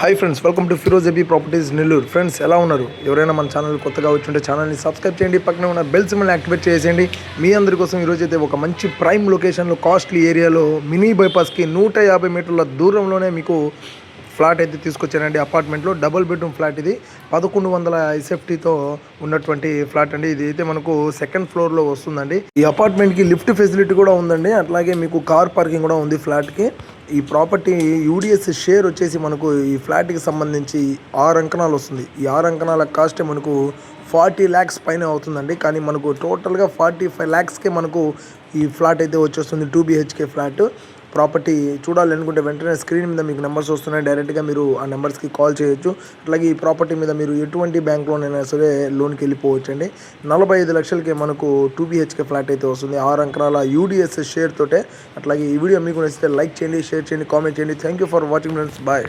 Hi friends welcome to Firoz AB properties Nellore friends ఎలా ఉన్నారు? ఎవరైనా మన ఛానల్ కొత్తగా వచ్చి ఉంటే ఛానల్ని సబ్స్క్రైబ్ చేయండి. పక్కనే ఉన్న బెల్ సిమ్ని యాక్టివేట్ చేసేయండి. మీ అందరి కోసం ఈరోజు అయితే ఒక మంచి ప్రైమ్ లొకేషన్లో కాస్ట్లీ ఏరియాలో మినీ బైపాస్కి నూట యాభై మీటర్ల దూరంలోనే మీకు ఫ్లాట్ అయితే తీసుకొచ్చానండి అపార్ట్మెంట్లో డబుల్ బెడ్రూమ్ ఫ్లాట్ ఇది. పదకొండు వందల ఐసెఫ్టీతో ఉన్నటువంటి ఫ్లాట్ అండి. ఇది అయితే మనకు సెకండ్ ఫ్లోర్లో వస్తుందండి. ఈ అపార్ట్మెంట్కి లిఫ్ట్ ఫెసిలిటీ కూడా ఉందండి. అట్లాగే మీకు కార్ పార్కింగ్ కూడా ఉంది ఫ్లాట్కి. ఈ ప్రాపర్టీ యూడిఎస్ షేర్ వచ్చేసి మనకు ఈ ఫ్లాట్కి సంబంధించి ఆరు అంకణాలు వస్తుంది. ఈ ఆరు అంకణాల కాస్ట్ మనకు ఫార్టీ ల్యాక్స్ పైన అవుతుందండి. కానీ మనకు టోటల్గా ఫార్టీ ఫైవ్ ల్యాక్స్కే మనకు ఈ ఫ్లాట్ అయితే వచ్చేస్తుంది. Two BHK flat. ప్రాపర్టీ చూడాలనుకుంటే వెంటనే స్క్రీన్ మీద మీకు నెంబర్స్ వస్తున్నాయి. డైరెక్ట్గా మీరు ఆ నెంబర్స్కి కాల్ చేయొచ్చు. అట్లాగే ఈ ప్రాపర్టీ మీద మీరు ఎటువంటి బ్యాంక్ లోన్ అయినా సరే లోన్కి వెళ్ళిపోవచ్చు అండి నలభై ఐదు లక్షలకి మనకు టూ బిహెచ్కే ఫ్లాట్ అయితే వస్తుంది. ఆరు అంకరాల యూడిఎస్ షేర్ తోటే. అట్లాగే ఈ వీడియో మీకు నచ్చితే లైక్ చేయండి షేర్ చేయండి కామెంట్ చేయండి. Thank you for watching friends. Bye.